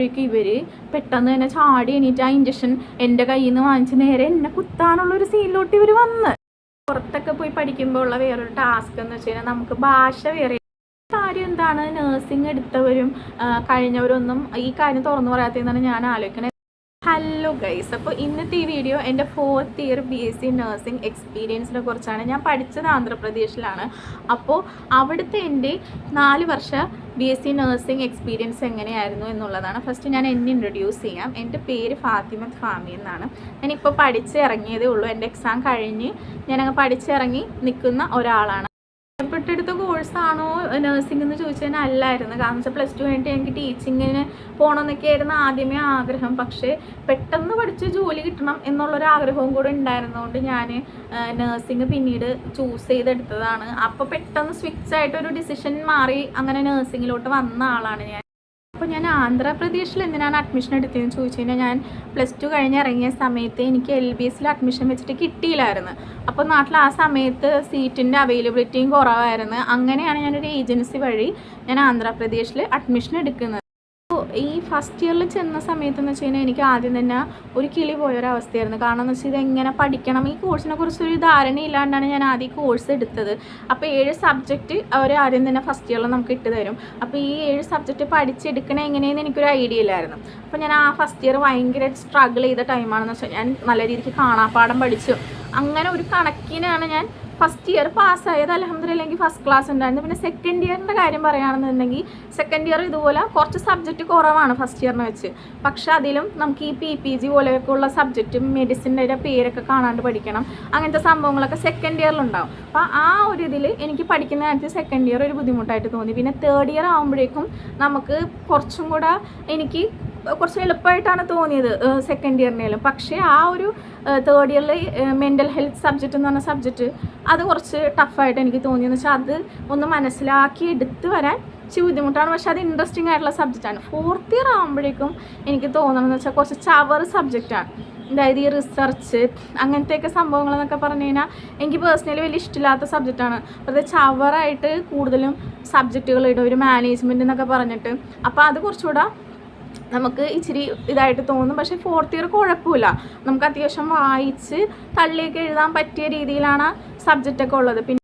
ക്ക് ഇവർ പെട്ടെന്ന് തന്നെ ചാടി എണീറ്റ് ആ ഇഞ്ചക്ഷൻ എന്റെ കയ്യിൽ നിന്ന് വാങ്ങിച്ച് നേരെ എന്നെ കുത്താനുള്ള ഒരു സീനിലോട്ട് ഇവർ വന്ന്. പുറത്തൊക്കെ പോയി പഠിക്കുമ്പോൾ ഉള്ള വേറൊരു ടാസ്ക് എന്ന് വെച്ച് കഴിഞ്ഞാൽ നമുക്ക് ഭാഷ വേറെ. കാര്യം എന്താണ്? നഴ്സിംഗ് എടുത്തവരും കഴിഞ്ഞവരും കഴിഞ്ഞവരൊന്നും ഈ കാര്യം തുറന്നു പറയാത്തതെന്നാണ് ഞാൻ ആലോചിക്കുന്നത് ഹലോ ഗൈസ് അപ്പോൾ ഇന്നത്തെ ഈ വീഡിയോ എന്റെ fourth year B S C nursing എക്സ്പീരിയൻസിനെ കുറിച്ചാണ്. ഞാൻ പഠിച്ചത് ആന്ധ്രാപ്രദേശിലാണ്. അപ്പോൾ അവിടുത്തെ എന്റെ നാല് വർഷ B S C nursing experience എങ്ങനെയായിരുന്നു എന്നുള്ളതാണ്. ഫസ്റ്റ് ഞാൻ എന്നെ ഇൻട്രൊഡ്യൂസ് ചെയ്യാം. എന്റെ പേര് ഫാത്തിമത്ത് ഫാമി എന്നാണ്. ഞാനിപ്പോൾ പഠിച്ച് ഇറങ്ങിയതേ ഉള്ളൂ. എന്റെ എക്സാം കഴിഞ്ഞ് ഞാനങ്ങ് പഠിച്ചിറങ്ങി നിൽക്കുന്ന ഒരാളാണ്. കോഴ്സാണോ നഴ്സിംഗ് എന്ന് ചോദിച്ചു കഴിഞ്ഞാൽ അല്ലായിരുന്നു. കാരണം വെച്ചാൽ പ്ലസ് ടു കഴിഞ്ഞിട്ട് എനിക്ക് ടീച്ചിങ്ങിന് പോകണമെന്നൊക്കെ ആയിരുന്നു ആദ്യമേ ആഗ്രഹം. പക്ഷേ പെട്ടെന്ന് പഠിച്ച് ജോലി കിട്ടണം എന്നുള്ളൊരു ആഗ്രഹവും കൂടെ ഉണ്ടായിരുന്നതുകൊണ്ട് ഞാൻ നഴ്സിംഗ് പിന്നീട് ചൂസ് ചെയ്തെടുത്തതാണ്. അപ്പോൾ പെട്ടെന്ന് സ്വിച്ച് ആയിട്ടൊരു ഡിസിഷൻ മാറി അങ്ങനെ നഴ്സിങ്ങിലോട്ട് വന്ന ആളാണ് ഞാൻ. അപ്പോൾ ഞാൻ ആന്ധ്രാപ്രദേശിൽ എന്തിനാണ് അഡ്മിഷൻ എടുത്തതെന്ന് ചോദിച്ചു കഴിഞ്ഞാൽ ഞാൻ പ്ലസ് ടു കഴിഞ്ഞ് ഇറങ്ങിയ സമയത്ത് എനിക്ക് എൽ ബി എസിൽ അഡ്മിഷൻ വെച്ചിട്ട് കിട്ടിയില്ലായിരുന്നു. അപ്പോൾ നാട്ടിൽ ആ സമയത്ത് സീറ്റിന്റെ അവൈലബിലിറ്റിയും കുറവായിരുന്നു. അങ്ങനെയാണ് ഞാനൊരു ഏജൻസി വഴി ഞാൻ ആന്ധ്രാപ്രദേശിൽ അഡ്മിഷൻ എടുക്കുന്നത്. ഈ ഫസ്റ്റ് ഇയറിൽ ചെന്ന സമയത്ത് എന്ന് വെച്ച് കഴിഞ്ഞാൽ എനിക്ക് ആദ്യം തന്നെ ഒരു കിളി പോയൊരവസ്ഥയായിരുന്നു. കാരണം എന്ന് വെച്ചാൽ ഇതെങ്ങനെ പഠിക്കണം. ഈ കോഴ്സിനെ കുറിച്ചൊരു ധാരണയില്ലാണ്ടാണ് ഞാൻ ആദ്യം ഈ കോഴ്സ് എടുത്തത്. അപ്പോൾ ഏഴ് സബ്ജക്റ്റ് അവർ ആദ്യം തന്നെ ഫസ്റ്റ് ഇയറിൽ നമുക്ക് ഇട്ട് തരും. അപ്പോൾ ഈ ഏഴ് സബ്ജക്റ്റ് പഠിച്ചെടുക്കണേ എങ്ങനെയെന്ന് എനിക്കൊരു ഐഡിയ ഇല്ലായിരുന്നു. അപ്പോൾ ഞാൻ ആ ഫസ്റ്റ് ഇയർ ഭയങ്കര സ്ട്രഗിൾ ചെയ്ത ടൈമാണെന്ന് വെച്ചാൽ ഞാൻ നല്ല രീതിക്ക് കാണാപ്പാടം പഠിച്ചു. അങ്ങനെ ഒരു കണക്കിനാണ് ഞാൻ ഫസ്റ്റ് ഇയർ പാസ്സായത് അലഹമ്മദില്ലെങ്കിൽ ഫസ്റ്റ് ക്ലാസ് ഉണ്ടായിരുന്നു. പിന്നെ സെക്കൻഡ് ഇയറിന്റെ കാര്യം പറയുകയാണെന്നുണ്ടെങ്കിൽ സെക്കൻഡ് ഇയർ ഇതുപോലെ കുറച്ച് സബ്ജക്റ്റ് കുറവാണ് ഫസ്റ്റ് ഇയറിനെ വെച്ച്. പക്ഷേ അതിലും നമുക്ക് ഈ പി പി ജി പോലെയൊക്കെ ഉള്ള സബ്ജക്റ്റും മെഡിസിന്റെ പേരൊക്കെ കാണാണ്ട് പഠിക്കണം. അങ്ങനത്തെ സംഭവങ്ങളൊക്കെ സെക്കൻഡ് ഇയറിലുണ്ടാവും അപ്പോൾ ആ ഒരു ഇതിൽ എനിക്ക് പഠിക്കുന്ന കാര്യത്തിൽ സെക്കൻഡ് ഇയർ ഒരു ബുദ്ധിമുട്ടായിട്ട് തോന്നി. പിന്നെ തേർഡ് ഇയർ ആകുമ്പോഴേക്കും നമുക്ക് കുറച്ചും കൂടെ എനിക്ക് കുറച്ച് എളുപ്പമായിട്ടാണ് തോന്നിയത് സെക്കൻഡ് ഇയറിനേലും പക്ഷേ ആ ഒരു തേർഡ് ഇയറിൽ മെന്റൽ ഹെൽത്ത് സബ്ജക്റ്റ് എന്ന് പറഞ്ഞ സബ്ജക്റ്റ് അത് കുറച്ച് ടഫായിട്ട് എനിക്ക് തോന്നിയെന്ന് വെച്ചാൽ അത് ഒന്ന് മനസ്സിലാക്കി എടുത്തു വരാൻ ഇച്ചിരി ബുദ്ധിമുട്ടാണ്. പക്ഷേ അത് ഇൻട്രസ്റ്റിംഗ് ആയിട്ടുള്ള സബ്ജക്റ്റാണ് ഫോർത്ത് ഇയർ ആകുമ്പോഴേക്കും എനിക്ക് തോന്നണമെന്ന് വെച്ചാൽ കുറച്ച് ചവർ സബ്ജക്റ്റാണ് അതായത് ഈ റിസർച്ച് അങ്ങനത്തെയൊക്കെ സംഭവങ്ങൾ എന്നൊക്കെ പറഞ്ഞു കഴിഞ്ഞാൽ എനിക്ക് പേഴ്സണലി വലിയ ഇഷ്ടമില്ലാത്ത സബ്ജക്റ്റാണ് വെറുതെ ചവറായിട്ട് കൂടുതലും സബ്ജക്റ്റുകൾ ഇടും. ഒരു മാനേജ്മെന്റ് എന്നൊക്കെ പറഞ്ഞിട്ട്. അപ്പോൾ അത് കുറച്ചുകൂടെ നമുക്ക് ഇച്ചിരി ഇതായിട്ട് തോന്നും. പക്ഷേ ഫോർത്ത് ഇയർ കുഴപ്പമില്ല. നമുക്ക് അത്യാവശ്യം വായിച്ച് തള്ളിയൊക്കെ എഴുതാൻ പറ്റിയ രീതിയിലാണ് സബ്ജക്റ്റൊക്കെ ഉള്ളത്. പിന്നെ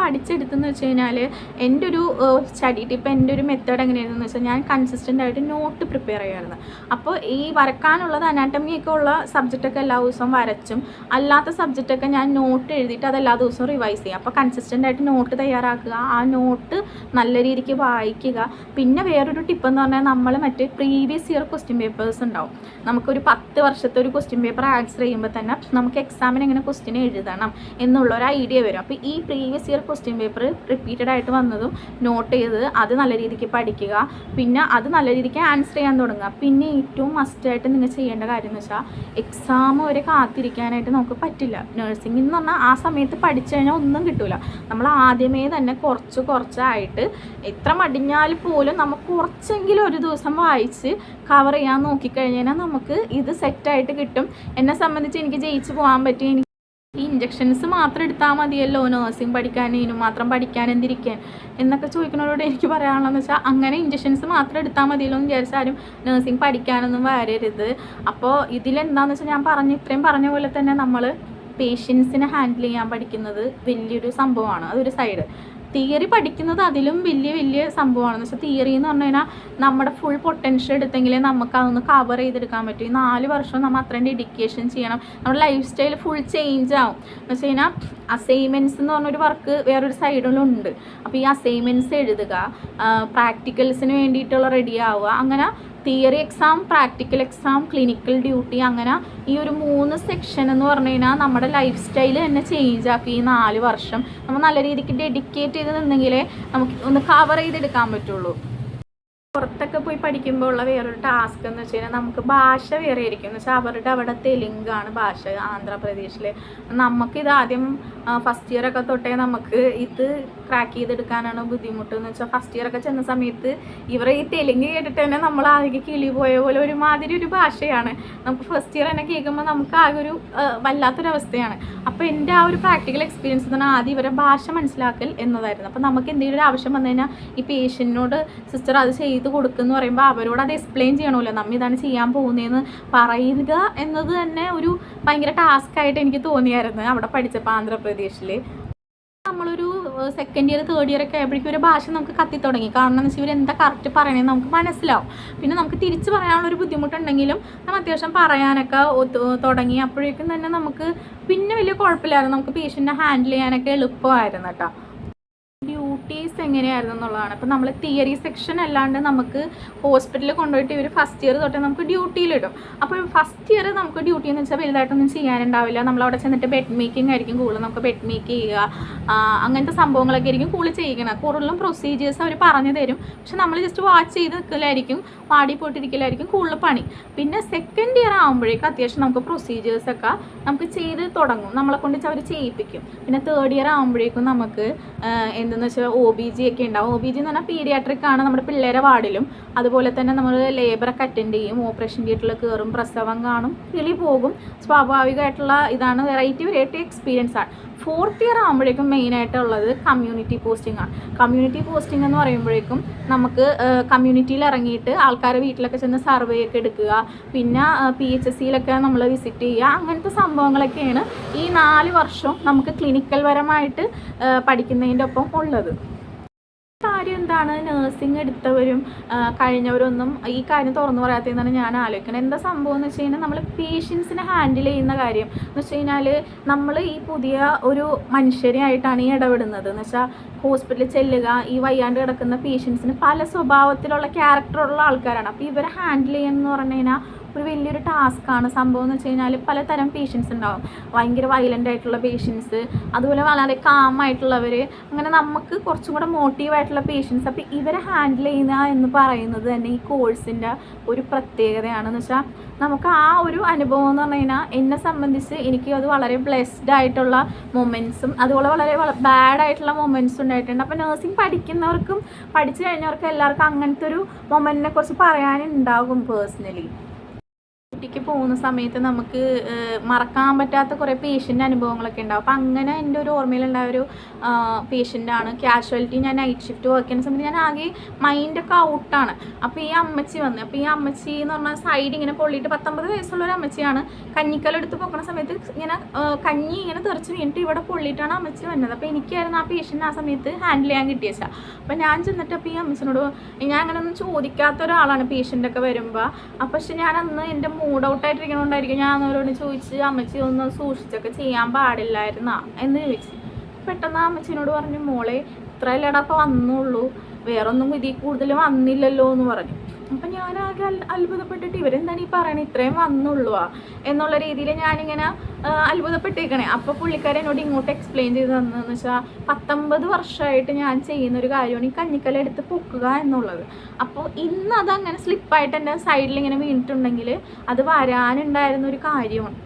പഠിച്ചെടുത്തെന്ന് വെച്ച് കഴിഞ്ഞാൽ എന്റെ ഒരു സ്റ്റഡി ടിപ്പ് എന്റെ ഒരു മെത്തേഡ് എങ്ങനെയായിരുന്നു വെച്ചാൽ ഞാൻ കൺസിസ്റ്റന്റ് ആയിട്ട് നോട്ട് പ്രിപ്പയർ ചെയ്യുമായിരുന്നു അപ്പോൾ ഈ വരക്കാനുള്ളത് അനാട്ടമിയൊക്കെ ഉള്ള സബ്ജക്റ്റൊക്കെ എല്ലാ ദിവസവും വരച്ചും അല്ലാത്ത സബ്ജക്റ്റൊക്കെ ഞാൻ നോട്ട് എഴുതിയിട്ട് അത് എല്ലാ ദിവസവും റിവൈസ് ചെയ്യും അപ്പോൾ കൺസിസ്റ്റന്റ് ആയിട്ട് നോട്ട് തയ്യാറാക്കുക ആ നോട്ട് നല്ല രീതിക്ക് വായിക്കുക. പിന്നെ വേറൊരു ടിപ്പ് എന്ന് പറഞ്ഞാൽ നമ്മൾ മറ്റേ പ്രീവിയസ് ഇയർ ക്വസ്റ്റ്യൻ പേപ്പേഴ്സ് ഉണ്ടാവും. നമുക്കൊരു പത്ത് വർഷത്തെ ഒരു ക്വസ്റ്റ്യൻ പേപ്പർ ആൻസർ ചെയ്യുമ്പോൾ തന്നെ നമുക്ക് എക്സാമിന് എങ്ങനെ ക്വസ്റ്റ്യൻ എഴുതണം എന്നുള്ള ഒരു ഐഡിയ വരും. അപ്പോൾ ഈ previous year question paper repeated ആയിട്ട് വന്നതും നോട്ട് ചെയ്ത് അത് നല്ല രീതിക്ക് പഠിക്കുക. പിന്നെ അത് നല്ല രീതിക്ക് ആൻസർ ചെയ്യാൻ തുടങ്ങുക. പിന്നെ ഏറ്റവും മസ്റ്റായിട്ട് നിങ്ങൾ ചെയ്യേണ്ട കാര്യം എന്ന് വെച്ചാൽ എക്സാം വരെ കാത്തിരിക്കാനായിട്ട് നമുക്ക് പറ്റില്ല. നഴ്സിംഗ് എന്ന് പറഞ്ഞാൽ ആ സമയത്ത് പഠിച്ചു കഴിഞ്ഞാൽ ഒന്നും കിട്ടില്ല നമ്മൾ ആദ്യമേ തന്നെ കുറച്ച് കുറച്ചായിട്ട് എത്ര മടിഞ്ഞാൽ പോലും നമുക്ക് കുറച്ചെങ്കിലും ഒരു ദിവസം വായിച്ച് കവർ ചെയ്യാൻ നോക്കിക്കഴിഞ്ഞാൽ നമുക്ക് ഇത് സെറ്റായിട്ട് കിട്ടും. എന്നെ സംബന്ധിച്ച് എനിക്ക് ജയിച്ച് പോകാൻ പറ്റി ഇഞ്ചക്ഷൻസ് മാത്രം എടുത്താൽ മതിയല്ലോ നഴ്സിംഗ് പഠിക്കാൻ ഇതിനും മാത്രം പഠിക്കാൻ എന്തിരിക്കാൻ എന്നൊക്കെ ചോദിക്കുന്നവരോട് എനിക്ക് പറയാനുള്ളതെന്ന് വെച്ചാൽ അങ്ങനെ ഇഞ്ചക്ഷൻസ് മാത്രം എടുത്താൽ മതിയല്ലോ എന്ന് വിചാരിച്ചാലും നഴ്സിംഗ് പഠിക്കാനൊന്നും വരരുത്. അപ്പോൾ ഇതിലെന്താണെന്ന് വെച്ചാൽ ഞാൻ പറഞ്ഞ ഇത്രയും പറഞ്ഞ പോലെ തന്നെ നമ്മൾ പേഷ്യൻസിനെ ഹാൻഡിൽ ചെയ്യാൻ പഠിക്കുന്നത് വലിയൊരു സംഭവമാണ്. അതൊരു സൈഡ് തിയറി പഠിക്കുന്നത് അതിലും വലിയ വലിയ സംഭവമാണ്. വെച്ചാൽ തിയറി എന്ന് പറഞ്ഞു കഴിഞ്ഞാൽ നമ്മുടെ ഫുൾ പൊട്ടൻഷ്യൽ എടുത്തെങ്കിലേ നമുക്ക് അതൊന്ന് കവർ ചെയ്തെടുക്കാൻ പറ്റും. ഈ നാല് വർഷം നമ്മൾ അത്രയും ഡെഡിക്കേഷൻ ചെയ്യണം. നമ്മുടെ ലൈഫ് സ്റ്റൈൽ ഫുൾ ചേഞ്ച് ആവും. എന്ന് വെച്ച് കഴിഞ്ഞാൽ അസൈൻമെന്റ്സ് എന്ന് പറഞ്ഞൊരു വർക്ക് വേറൊരു സൈഡിലുണ്ട് അപ്പോൾ ഈ അസൈൻമെന്റ്സ് എഴുതുക പ്രാക്ടിക്കൽസിന് വേണ്ടിയിട്ടുള്ള റെഡി ആവുക അങ്ങനെ theory exam practical exam clinical duty അങ്ങനെ ഈ ഒരു മൂന്ന് സെക്ഷൻ എന്ന് പറഞ്ഞു കഴിഞ്ഞാൽ നമ്മുടെ ലൈഫ് സ്റ്റൈൽ തന്നെ ചേഞ്ച് ആക്കി ഈ നാല് വർഷം. നമ്മൾ നല്ല രീതിക്ക് ഡെഡിക്കേറ്റ് ചെയ്ത് നിന്നെങ്കിലേ നമുക്ക് ഒന്ന് കവർ ചെയ്തെടുക്കാൻ പറ്റുള്ളൂ. പുറത്തൊക്കെ പോയി പഠിക്കുമ്പോൾ ഉള്ള വേറൊരു ടാസ്ക് എന്ന് വെച്ച് കഴിഞ്ഞാൽ നമുക്ക് ഭാഷ വേറെ ആയിരിക്കും. എന്ന് വെച്ചാൽ അവരുടെ അവിടെ തെലുങ്കാണ് ഭാഷ ആന്ധ്രാപ്രദേശിൽ നമുക്കിത് ആദ്യം ഫസ്റ്റ് ഇയർ ഒക്കെ തൊട്ടേ നമുക്ക് ഇത് ക്രാക്ക് ചെയ്തെടുക്കാനാണ് ബുദ്ധിമുട്ട്. എന്ന് വെച്ചാൽ ഫസ്റ്റ് ഇയർ ഒക്കെ ചെന്ന സമയത്ത് ഇവർ ഈ തെലുങ്ക് കേട്ടിട്ട് തന്നെ നമ്മൾ ആകെ കിളി പോയ പോലെ ഒരുമാതിരി ഒരു ഭാഷയാണ്. നമുക്ക് ഫസ്റ്റ് ഇയർ തന്നെ കേൾക്കുമ്പോൾ നമുക്ക് ആകെ ഒരു വല്ലാത്തൊരവസ്ഥയാണ്. അപ്പോൾ എന്റെ ആ ഒരു പ്രാക്ടിക്കൽ എക്സ്പീരിയൻസ് പറഞ്ഞാൽ ആദ്യം ഇവരെ ഭാഷ മനസ്സിലാക്കൽ എന്നതായിരുന്നു. അപ്പോൾ നമുക്ക് എന്തെങ്കിലും ഒരു ആവശ്യം വന്നു കഴിഞ്ഞാൽ ഈ പേഷ്യന്റിനോട് സിസ്റ്റർ അത് ചെയ്ത് കൊടുക്കുന്നു പറയുമ്പോൾ അവരോട് അത് എക്സ്പ്ലെയിൻ ചെയ്യണമല്ലോ. നമ്മൾ ഇതാണ് ചെയ്യാൻ പോകുന്നതെന്ന് പറയുക എന്നത് തന്നെ ഒരു ഭയങ്കര ടാസ്ക് ആയിട്ട് എനിക്ക് തോന്നിയായിരുന്നു അവിടെ പഠിച്ചപ്പോൾ ആന്ധ്രാപ്രദേശിൽ നമ്മളൊരു സെക്കൻഡ് ഇയർ തേർഡ് ഇയർ ഒക്കെ ആയപ്പോഴേക്കും ഒരു ഭാഷ നമുക്ക് കത്തി തുടങ്ങി. കാരണം എന്ന് വെച്ചാൽ ഇവർ എന്താ കറക്റ്റ് പറയണതെന്ന് നമുക്ക് മനസ്സിലാവും. പിന്നെ നമുക്ക് തിരിച്ച് പറയാനുള്ള ഒരു ബുദ്ധിമുട്ടുണ്ടെങ്കിലും നമ്മൾ അത്യാവശ്യം പറയാനൊക്കെ തുടങ്ങി. അപ്പോഴേക്കും തന്നെ നമുക്ക് പിന്നെ വലിയ കുഴപ്പമില്ലായിരുന്നു. നമുക്ക് പേഷ്യന്റിനെ ഹാൻഡിൽ ചെയ്യാനൊക്കെ എളുപ്പമായിരുന്നു കേട്ടോ. ഡ്യൂട്ടീസ് എങ്ങനെയായിരുന്നു എന്നുള്ളതാണ്. അപ്പം നമ്മൾ തിയറി സെക്ഷൻ അല്ലാണ്ട് നമുക്ക് ഹോസ്പിറ്റലിൽ കൊണ്ടുപോയിട്ട് ഇവർ ഫസ്റ്റ് ഇയർ തൊട്ട് നമുക്ക് ഡ്യൂട്ടിയിലിടും അപ്പോൾ ഫസ്റ്റ് ഇയർ നമുക്ക് ഡ്യൂട്ടി എന്ന് വെച്ചാൽ വലുതായിട്ടൊന്നും ചെയ്യാനുണ്ടാവില്ല. നമ്മൾ അവിടെ ചെന്നിട്ട് ബെഡ് മേക്കിംഗ് ആയിരിക്കും കൂടുതൽ നമുക്ക് ബെഡ് മേക്ക് ചെയ്യുക അങ്ങനത്തെ സംഭവങ്ങളൊക്കെ ആയിരിക്കും കൂടുതൽ ചെയ്യിക്കണം കൂടുതലും പ്രൊസീജിയേഴ്സ് അവർ പറഞ്ഞു തരും. പക്ഷെ നമ്മൾ ജസ്റ്റ് വാച്ച് ചെയ്ത് നിൽക്കലായിരിക്കും വാടി പോയിട്ടിരിക്കലായിരിക്കും കൂടുതൽ പണി. പിന്നെ സെക്കൻഡ് ഇയർ ആകുമ്പോഴേക്കും അത്യാവശ്യം നമുക്ക് പ്രൊസീജിയേഴ്സൊക്കെ നമുക്ക് ചെയ്ത് തുടങ്ങും. നമ്മളെ കൊണ്ട് അവർ ചെയ്യിപ്പിക്കും. പിന്നെ തേർഡ് ഇയർ ആകുമ്പോഴേക്കും നമുക്ക് എന്തെന്ന് വെച്ചാൽ ഒ ബി ജി ഒക്കെ ഉണ്ടാവും. ഒ ബി ജി എന്ന് പറഞ്ഞാൽ പീഡിയാട്രിക് ആണ് നമ്മുടെ പിള്ളേരെ വാർഡിലും. അതുപോലെ തന്നെ നമ്മൾ ലേബറൊക്കെ അറ്റൻഡ് ചെയ്യും. ഓപ്പറേഷൻ തിയേറ്ററിൽ കയറും പ്രസവം കാണും കിളി പോകും. സ്വാഭാവികമായിട്ടുള്ള ഇതാണ് വെറൈറ്റി വെറൈറ്റി എക്സ്പീരിയൻസ് ആണ്. ഫോർത്ത് ഇയർ ആകുമ്പോഴേക്കും മെയിനായിട്ടുള്ളത് കമ്മ്യൂണിറ്റി പോസ്റ്റിംഗ് ആണ്. കമ്മ്യൂണിറ്റി പോസ്റ്റിംഗ് എന്ന് പറയുമ്പോഴേക്കും നമുക്ക് കമ്മ്യൂണിറ്റിയിൽ ഇറങ്ങിയിട്ട് ആൾക്കാരെ വീട്ടിലൊക്കെ ചെന്ന് സർവേ ഒക്കെ എടുക്കുക. പിന്നെ പി എച്ച് എസ് സിയിലൊക്കെ നമ്മൾ വിസിറ്റ് ചെയ്യുക. അങ്ങനത്തെ സംഭവങ്ങളൊക്കെയാണ് ഈ നാല് വർഷം നമുക്ക് ക്ലിനിക്കൽ പരമായിട്ട് പഠിക്കുന്നതിന്റെ ഒപ്പം ഉള്ളത്. കാര്യം എന്താണ്? നഴ്സിംഗ് എടുത്തവരും കഴിഞ്ഞവരൊന്നും ഈ കാര്യം തുറന്നു പറയാത്തതെന്നാണ് ഞാൻ ആലോചിക്കുന്നത് എന്താ സംഭവം എന്ന് വെച്ച് കഴിഞ്ഞാൽ നമ്മൾ പേഷ്യൻസിനെ ഹാൻഡിൽ ചെയ്യുന്ന കാര്യം. എന്ന് വെച്ച് കഴിഞ്ഞാൽ നമ്മൾ ഈ പുതിയ ഒരു മനുഷ്യരെയായിട്ടാണ് ഈ ഇടപെടുന്നത്. എന്ന് വെച്ചാൽ ഹോസ്പിറ്റലിൽ ചെല്ലുക ഈ വയ്യാണ്ട് കിടക്കുന്ന പേഷ്യൻസിന് പല സ്വഭാവത്തിലുള്ള ക്യാരക്ടറുള്ള ആൾക്കാരാണ്. അപ്പോൾ ഇവരെ ഹാൻഡിൽ ചെയ്യുന്നതെന്ന് പറഞ്ഞു കഴിഞ്ഞാൽ ഒരു വലിയൊരു ടാസ്ക്കാണ് സംഭവം എന്ന് വെച്ച് കഴിഞ്ഞാൽ പലതരം പേഷ്യൻസ് ഉണ്ടാവും. ഭയങ്കര വയലന്റ് ആയിട്ടുള്ള പേഷ്യൻസ് അതുപോലെ വളരെ കാം ആയിട്ടുള്ളവർ അങ്ങനെ നമുക്ക് കുറച്ചും കൂടെ മോട്ടീവായിട്ടുള്ള പേഷ്യൻസ് അപ്പോൾ ഇവരെ ഹാൻഡിൽ ചെയ്യുക എന്ന് പറയുന്നത് തന്നെ ഈ കോഴ്സിന്റെ ഒരു പ്രത്യേകതയാണെന്ന് വെച്ചാൽ നമുക്ക് ആ ഒരു അനുഭവം എന്ന് പറഞ്ഞു കഴിഞ്ഞാൽ എന്നെ സംബന്ധിച്ച് എനിക്ക് അത് വളരെ ബ്ലെസ്ഡ് ആയിട്ടുള്ള മൊമെന്റ്സും അതുപോലെ വളരെ ബാഡ് ആയിട്ടുള്ള മൊമെന്റ്സും ഉണ്ടായിട്ടുണ്ട്. അപ്പോൾ നഴ്സിംഗ് പഠിക്കുന്നവർക്കും പഠിച്ചു കഴിഞ്ഞവർക്കും എല്ലാവർക്കും അങ്ങനത്തെ ഒരു മൊമെന്റിനെ കുറിച്ച് പറയാനുണ്ടാകും പേഴ്സണലി ഡ്യൂട്ടിക്ക് പോകുന്ന സമയത്ത് നമുക്ക് മറക്കാൻ പറ്റാത്ത കുറേ പേഷ്യന്റ് അനുഭവങ്ങളൊക്കെ ഉണ്ടാവും. അപ്പം അങ്ങനെ എന്റെ ഒരു ഓർമ്മയിലുണ്ടായ ഒരു പേഷ്യന്റാണ് കാഷ്വാലിറ്റി ഞാൻ നൈറ്റ് ഷിഫ്റ്റ് വർക്ക് ചെയ്യുന്ന സമയത്ത് ഞാൻ ആകെ മൈൻഡൊക്കെ ഔട്ടാണ് അപ്പോൾ ഈ അമ്മച്ചി വന്ന് അപ്പോൾ ഈ അമ്മച്ചി എന്ന് പറഞ്ഞാൽ സൈഡ് ഇങ്ങനെ പൊള്ളിയിട്ട് പത്തൊമ്പത് വയസ്സുള്ള ഒരു അമ്മച്ചിയാണ്. കഞ്ഞിക്കലെടുത്ത് പൊക്കുന്ന സമയത്ത് ഇങ്ങനെ കഞ്ഞി ഇങ്ങനെ തെറിച്ച് വീണിട്ട് ഇവിടെ പൊള്ളിയിട്ടാണ് അമ്മച്ചി വന്നത്. അപ്പോൾ എനിക്കായിരുന്നു ആ പേഷ്യന്റ് ആ സമയത്ത് ഹാൻഡിൽ ചെയ്യാൻ കിട്ടിയച്ചാൽ അപ്പോൾ ഞാൻ ചെന്നിട്ട് അപ്പോൾ ഈ അമ്മച്ചിനോട് ഞാൻ അങ്ങനെ ഒന്നും ചോദിക്കാത്ത ഒരാളാണ് പേഷ്യന്റൊക്കെ വരുമ്പോൾ പക്ഷെ ഞാൻ അന്ന് എന്റെ മൂഡ് ഔട്ട് ഞാൻ അവരോട് ചോദിച്ച് അമ്മച്ചി ഒന്ന് സൂക്ഷിച്ചൊക്കെ ചെയ്യാൻ പാടില്ലായിരുന്ന? എന്ന് ചോദിച്ചു. പെട്ടെന്ന് അമ്മച്ചിനോട് പറഞ്ഞു മോളെ ഇത്രയല്ലേടാ ഇപ്പൊ വന്നുള്ളൂ. വേറൊന്നും ഇതിൽ കൂടുതൽ വന്നില്ലല്ലോ എന്ന് പറഞ്ഞു. അപ്പം ഞാൻ ആകെ അത്ഭുതപ്പെട്ടിട്ട് ഇവരെന്താണ് ഈ പറയണത് ഇത്രയും വന്നുള്ളൂ എന്നുള്ള രീതിയിൽ ഞാനിങ്ങനെ അത്ഭുതപ്പെട്ടിരിക്കണേ. അപ്പോൾ പുള്ളിക്കാരൻ എന്നോട് ഇങ്ങോട്ട് എക്സ്പ്ലെയിൻ ചെയ്ത് തന്നതെന്ന് വെച്ചാൽ പത്തൊമ്പത് വർഷമായിട്ട് ഞാൻ ചെയ്യുന്ന ഒരു കാര്യമാണ് ഈ കഞ്ഞിക്കല എടുത്ത് പൊക്കുക എന്നുള്ളത്. അപ്പോൾ ഇന്ന് അതങ്ങനെ സ്ലിപ്പായിട്ട് എന്റെ സൈഡിൽ ഇങ്ങനെ വീണിട്ടുണ്ടെങ്കിൽ അത് വരാനുണ്ടായിരുന്ന ഒരു കാര്യമാണ്.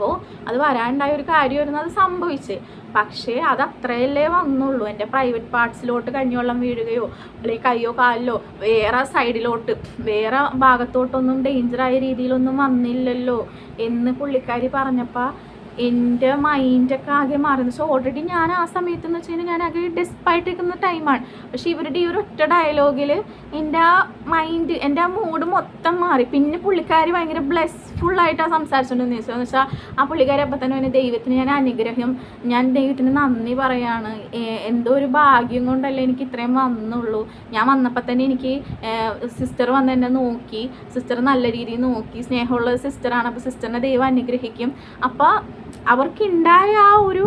അപ്പോൾ അത് വരാനുണ്ടായ ഒരു കാര്യമായിരുന്നു അത് സംഭവിച്ചത് പക്ഷേ അത് അത്രയല്ലേ വന്നുള്ളൂ. എന്റെ പ്രൈവറ്റ് പാർട്സിലോട്ട് കഞ്ഞിവെള്ളം വീഴുകയോ അല്ലെങ്കിൽ കയ്യോ കാലിലോ വേറെ സൈഡിലോട്ട് വേറെ ഭാഗത്തോട്ടൊന്നും ഡേഞ്ചറായ രീതിയിലൊന്നും വന്നില്ലല്ലോ എന്ന് പുള്ളിക്കാരി പറഞ്ഞപ്പോൾ എന്റെ മൈൻഡൊക്കെ ആകെ മാറി സോ വെച്ചാൽ ഓൾറെഡി ഞാൻ ആ സമയത്ത് എന്ന് വെച്ച് കഴിഞ്ഞാൽ ഞാൻ ആകെ ഡെസ്പായിട്ടിരിക്കുന്ന ടൈമാണ് പക്ഷേ ഇവരുടെ ഈ ഒരു ഒറ്റ ഡയലോഗിൽ എന്റെ ആ മൈൻഡ് എന്റെ ആ മൂഡ് മൊത്തം മാറി. പിന്നെ പുള്ളിക്കാരി ഭയങ്കര ബ്ലെസ്ഫുള്ളായിട്ടാണ് സംസാരിച്ചുകൊണ്ടിരുന്നത് എന്ന് വെച്ചാൽ ആ പുള്ളിക്കാരി അപ്പം തന്നെ പിന്നെ ദൈവത്തിന് ഞാൻ അനുഗ്രഹം. ഞാൻ ദൈവത്തിന് നന്ദി പറയാണ്. എന്തോ ഒരു ഭാഗ്യം കൊണ്ടല്ലേ എനിക്ക് ഇത്രയും വന്നുള്ളൂ. ഞാൻ വന്നപ്പോൾ തന്നെ എനിക്ക് സിസ്റ്റർ വന്ന് എന്നെ നോക്കി. സിസ്റ്റർ നല്ല രീതിയിൽ നോക്കി. സ്നേഹമുള്ള സിസ്റ്ററാണ് അപ്പോൾ സിസ്റ്ററിനെ ദൈവം അനുഗ്രഹിക്കും. അപ്പോൾ അവർക്കുണ്ടായ ആ ഒരു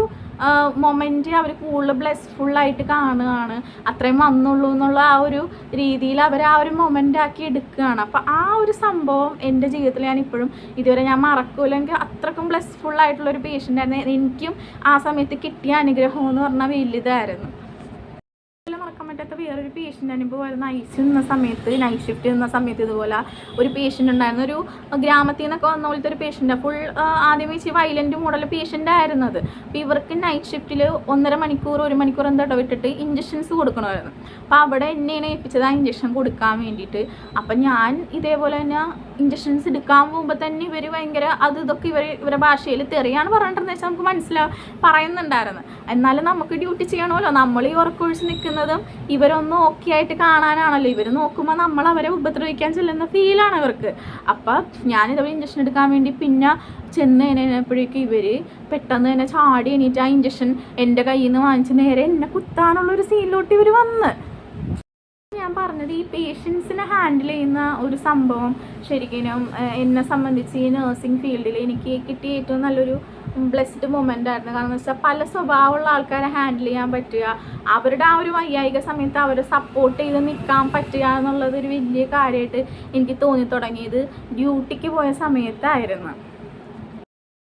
മൊമെന്റ് അവർ കൂടുതൽ ബ്ലെസ്ഫുള്ളായിട്ട് കാണുകയാണ്. അത്രയും വന്നുള്ളൂ എന്നുള്ള ആ ഒരു രീതിയിൽ അവർ ആ ഒരു മൊമെന്റ് ആക്കി എടുക്കുകയാണ്. അപ്പോൾ ആ ഒരു സംഭവം എന്റെ ജീവിതത്തിൽ ഞാൻ ഇപ്പോഴും ഇതുവരെ ഞാൻ മറക്കൂല. എനിക്ക് അത്രക്കും ബ്ലെസ്ഫുള്ളായിട്ടുള്ളൊരു പേഷ്യന്റ് ആയിരുന്നു. എനിക്കും ആ സമയത്ത് കിട്ടിയ അനുഗ്രഹം എന്ന് പറഞ്ഞാൽ വലുതായിരുന്നു. പറ്റാത്ത വേറൊരു പേഷ്യന്റ് അനുഭവമായിരുന്നു നൈറ്റ് സി നിന്ന സമയത്ത് നൈറ്റ് ഷിഫ്റ്റ് നിന്ന സമയത്ത് ഇതുപോലെ ഒരു പേഷ്യന്റ് ഉണ്ടായിരുന്നു. ഒരു ഗ്രാമത്തിൽ നിന്നൊക്കെ വന്ന പോലത്തെ ഒരു പേഷ്യന്റ് ഫുൾ ആദ്യമേ വെച്ച് വയലന്റ് മോഡൽ പേഷ്യന്റ് ആയിരുന്നത്. അപ്പോൾ ഇവർക്ക് നൈറ്റ് ഷിഫ്റ്റിൽ ഒന്നര മണിക്കൂർ ഒരു മണിക്കൂർ എന്താ ഇടവിട്ടിട്ട് ഇഞ്ചക്ഷൻസ് കൊടുക്കണമായിരുന്നു. അപ്പോൾ അവിടെ എന്നെയാണ് ഏൽപ്പിച്ചത് ആ ഇഞ്ചക്ഷൻ കൊടുക്കാൻ വേണ്ടിയിട്ട്. അപ്പം ഞാൻ ഇതേപോലെ തന്നെ ഇഞ്ചക്ഷൻസ് എടുക്കാൻ പോകുമ്പോൾ തന്നെ ഇവർ ഭയങ്കര അത് ഇതൊക്കെ ഇവർ ഇവരുടെ ഭാഷയിൽ തെറിയാണ് പറഞ്ഞിട്ടുണ്ടെന്ന് വെച്ചാൽ നമുക്ക് മനസ്സിലാവും പറയുന്നുണ്ടായിരുന്നു. എന്നാലും നമുക്ക് ഡ്യൂട്ടി ചെയ്യണമല്ലോ. നമ്മൾ ഈ ഉറക്കൊഴിച്ച് നിൽക്കുന്നതും ഇവരൊന്നും ഓക്കെ ആയിട്ട് കാണാനാണല്ലോ. ഇവർ നോക്കുമ്പോൾ നമ്മൾ അവരെ ഉപദ്രവിക്കാൻ ചെല്ലുന്ന ഫീലാണ് അവർക്ക് അപ്പം ഞാനിതവർ ഇഞ്ചക്ഷൻ എടുക്കാൻ വേണ്ടി പിന്നെ ചെന്ന് കഴിഞ്ഞപ്പോഴേക്കും ഇവർ പെട്ടെന്ന് തന്നെ ചാടി എണീറ്റ് ആ ഇഞ്ചക്ഷൻ എന്റെ കയ്യിൽ നിന്ന് വാങ്ങിച്ച് നേരെ എന്നെ കുത്താനുള്ളൊരു സീനിലോട്ട് ഇവർ വന്ന്. പറഞ്ഞത് ഈ പേഷ്യൻസിനെ ഹാൻഡിൽ ചെയ്യുന്ന ഒരു സംഭവം ശരിക്കും എന്നെ സംബന്ധിച്ച് ഈ നഴ്സിംഗ് ഫീൽഡിൽ എനിക്ക് കിട്ടിയ ഏറ്റവും നല്ലൊരു ബ്ലെസ്ഡ് മൊമെന്റ് ആയിരുന്നു. കാരണം വെച്ചാൽ പല സ്വഭാവമുള്ള ആൾക്കാരെ ഹാൻഡിൽ ചെയ്യാൻ പറ്റുക അവരുടെ ആ ഒരു വൈകാരിക സമയത്ത് അവരെ സപ്പോർട്ട് ചെയ്ത് നിൽക്കാൻ പറ്റുക എന്നുള്ളത് ഒരു വലിയ കാര്യമായിട്ട് എനിക്ക് തോന്നി തുടങ്ങിയത് ഡ്യൂട്ടിക്ക് പോയ സമയത്തായിരുന്നു.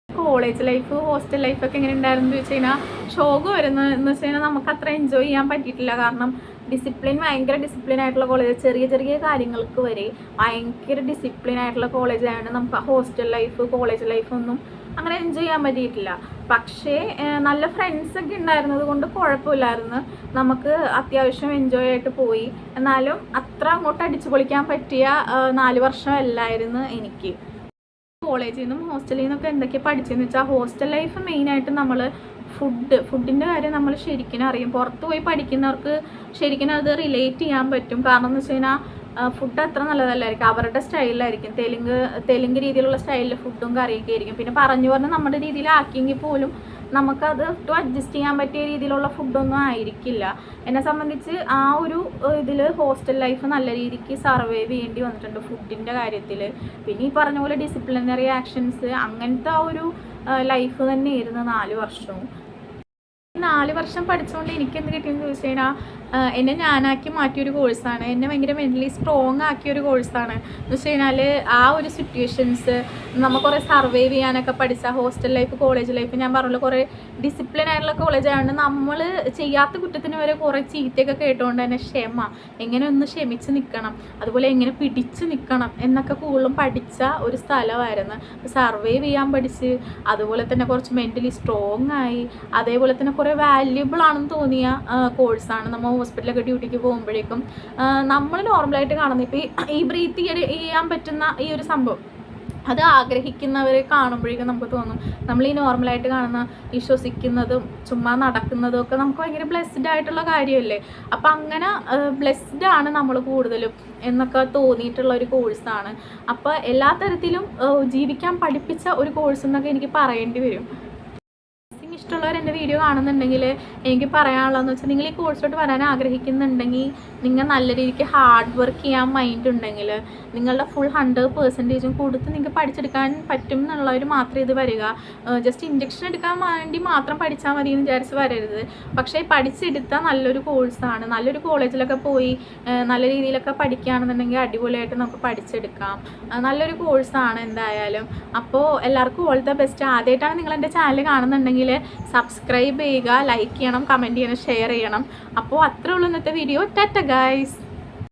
കോളേജ് ലൈഫ് ഹോസ്റ്റൽ ലൈഫൊക്കെ എങ്ങനെ ഉണ്ടായിരുന്നു ചോദിച്ചു കഴിഞ്ഞാൽ ഷോക്ക് വരുന്നു എന്ന് വെച്ച് കഴിഞ്ഞാൽ നമുക്ക് അത്ര എൻജോയ് ചെയ്യാൻ പറ്റിയിട്ടില്ല. കാരണം ഡിസിപ്ലിൻ ഭയങ്കര ഡിസിപ്ലിൻ ആയിട്ടുള്ള കോളേജ് ചെറിയ ചെറിയ കാര്യങ്ങൾക്ക് വരെ ഭയങ്കര ഡിസിപ്ലിൻ ആയിട്ടുള്ള കോളേജ് ആയതുകൊണ്ട് നമുക്ക് ഹോസ്റ്റൽ ലൈഫ് കോളേജ് ലൈഫ് ഒന്നും അങ്ങനെ എൻജോയ് ചെയ്യാൻ പറ്റിയിട്ടില്ല. പക്ഷേ നല്ല ഫ്രണ്ട്സ് ഒക്കെ ഉണ്ടായിരുന്നത് കൊണ്ട് കുഴപ്പമില്ലായിരുന്നു. നമുക്ക് അത്യാവശ്യം എൻജോയ് ആയിട്ട് പോയി. എന്നാലും അത്ര അങ്ങോട്ട് അടിച്ചു പൊളിക്കാൻ പറ്റിയ നാല് വർഷം അല്ലായിരുന്നു എനിക്ക്. കോളേജിൽ നിന്നും ഹോസ്റ്റലിൽ നിന്നൊക്കെ എന്തൊക്കെ പഠിച്ചതെന്ന് വെച്ചാൽ ഹോസ്റ്റൽ ലൈഫ് മെയിനായിട്ട് നമ്മൾ ഫുഡ് ഫുഡിന്റെ കാര്യം നമ്മൾ ശരിക്കും അറിയും. പുറത്ത് പോയി പഠിക്കുന്നവർക്ക് ശരിക്കും അത് റിലേറ്റ് ചെയ്യാൻ പറ്റും. കാരണം എന്ന് വെച്ച് കഴിഞ്ഞാൽ ഫുഡ് അത്ര നല്ലതല്ലായിരിക്കും. അവരുടെ സ്റ്റൈലിലായിരിക്കും തെലുങ്ക് തെലുങ്ക് രീതിയിലുള്ള സ്റ്റൈലിൽ ഫുഡും കറിയൊക്കെ ആയിരിക്കും. പിന്നെ പറഞ്ഞു പറഞ്ഞ് നമ്മുടെ രീതിയിലാക്കിയെങ്കിൽ പോലും നമുക്കത് ഒട്ടും അഡ്ജസ്റ്റ് ചെയ്യാൻ പറ്റിയ രീതിയിലുള്ള ഫുഡൊന്നും ആയിരിക്കില്ല. എന്നെ സംബന്ധിച്ച് ആ ഒരു ഇതിൽ ഹോസ്റ്റൽ ലൈഫ് നല്ല രീതിക്ക് സർവൈവ് ചെയ്യേണ്ടി വന്നിട്ടുണ്ട് ഫുഡിന്റെ കാര്യത്തിൽ പിന്നെ ഈ പറഞ്ഞ പോലെ ഡിസിപ്ലിനറി ആക്ഷൻസ് അങ്ങനത്തെ ആ ഒരു ലൈഫ് തന്നെ തന്നെയായിരുന്നു നാല് വർഷവും. നാല് വർഷം പഠിച്ചുകൊണ്ട് എനിക്ക് എന്ത് കിട്ടിയെന്ന് ചോദിച്ചു കഴിഞ്ഞാൽ എന്നെ ഞാനാക്കി മാറ്റിയൊരു കോഴ്സാണ് എന്നെ ഭയങ്കര മെന്റലി സ്ട്രോങ് ആക്കിയ ഒരു കോഴ്സാണ് എന്ന് വെച്ച് കഴിഞ്ഞാൽ ആ ഒരു സിറ്റുവേഷൻസ് നമ്മൾ കുറേ സർവൈവ് ചെയ്യാനൊക്കെ പഠിച്ച ഹോസ്റ്റൽ ലൈഫ് കോളേജ് ലൈഫ് ഞാൻ പറഞ്ഞല്ലോ കുറേ ഡിസിപ്ലിൻ ആയിട്ടുള്ള കോളേജ് ആയതുകൊണ്ട് നമ്മൾ ചെയ്യാത്ത കുറ്റത്തിന് വരെ കുറേ ചീത്തയൊക്കെ കേട്ടുകൊണ്ട് തന്നെ ക്ഷമ. എങ്ങനെ ഒന്ന് ക്ഷമിച്ച് നിൽക്കണം അതുപോലെ എങ്ങനെ പിടിച്ച് നിൽക്കണം എന്നൊക്കെ കൂടുതലും പഠിച്ച ഒരു സ്ഥലമായിരുന്നു. സർവൈവ് ചെയ്യാൻ പഠിച്ച് അതുപോലെ തന്നെ കുറച്ച് മെന്റലി സ്ട്രോങ് ആയി അതേപോലെ തന്നെ കുറേ വാല്യുബിൾ ആണെന്ന് തോന്നിയ കോഴ്സാണ് നമ്മൾ ഹോസ്പിറ്റലൊക്കെ ഡ്യൂട്ടിക്ക് പോകുമ്പോഴേക്കും നമ്മൾ നോർമലായിട്ട് കാണുന്നത് ഇപ്പോൾ ഈ ബ്രീത്ത് ചെയ്യാൻ പറ്റുന്ന ഈ ഒരു സംഭവം. അത് ആഗ്രഹിക്കുന്നവരെ കാണുമ്പോഴേക്കും നമുക്ക് തോന്നും. നമ്മൾ ഈ നോർമലായിട്ട് കാണുന്ന ഈ ശ്വസിക്കുന്നതും ചുമ്മാ നടക്കുന്നതും ഒക്കെ നമുക്ക് ഭയങ്കര ബ്ലെസ്ഡ് ആയിട്ടുള്ള കാര്യമല്ലേ? അപ്പം അങ്ങനെ ബ്ലെസ്ഡ് ആണ് നമ്മൾ കൂടുതലും എന്നൊക്കെ തോന്നിയിട്ടുള്ള ഒരു കോഴ്സാണ് അപ്പോൾ എല്ലാ തരത്തിലും ജീവിക്കാൻ പഠിപ്പിച്ച ഒരു കോഴ്സ് എന്നൊക്കെ എനിക്ക് പറയേണ്ടി വരും. ഇഷ്ടമുള്ളവർ എന്റെ വീഡിയോ കാണുന്നുണ്ടെങ്കിൽ എനിക്ക് പറയാനുള്ളതെന്ന് വെച്ചാൽ നിങ്ങൾ ഈ കോഴ്സിലോട്ട് വരാൻ ആഗ്രഹിക്കുന്നുണ്ടെങ്കിൽ നിങ്ങൾ നല്ല രീതിക്ക് ഹാർഡ് വർക്ക് ചെയ്യാൻ മൈൻഡ് ഉണ്ടെങ്കിൽ നിങ്ങളുടെ ഫുൾ ഹൺഡ്രഡ് പെർസെന്റേജും കൊടുത്ത് നിങ്ങൾക്ക് പഠിച്ചെടുക്കാൻ പറ്റും എന്നുള്ളവർ മാത്രമേ ഇത് വരിക. ജസ്റ്റ് ഇഞ്ചക്ഷൻ എടുക്കാൻ വേണ്ടി മാത്രം പഠിച്ചാൽ മതി എന്ന് വിചാരിച്ച് വരരുത്. പക്ഷേ പഠിച്ചെടുത്താൽ നല്ലൊരു കോഴ്സാണ് നല്ലൊരു കോളേജിലൊക്കെ പോയി നല്ല രീതിയിലൊക്കെ പഠിക്കുകയാണെന്നുണ്ടെങ്കിൽ അടിപൊളിയായിട്ട് നമുക്ക് പഠിച്ചെടുക്കാം. നല്ലൊരു കോഴ്സാണ് എന്തായാലും. അപ്പോൾ എല്ലാവർക്കും ഓൾ ദ ബെസ്റ്റ് ആദ്യമായിട്ടാണ് നിങ്ങൾ എന്റെ ചാനൽ കാണുന്നുണ്ടെങ്കിൽ സബ്സ്ക്രൈബ് ചെയ്യുക ലൈക്ക് ചെയ്യണം കമന്റ് ചെയ്യണം ഷെയർ ചെയ്യണം. അപ്പോൾ അത്രേ ഉള്ളൂ ഇന്നത്തെ വീഡിയോ ടാറ്റ ഗൈസ്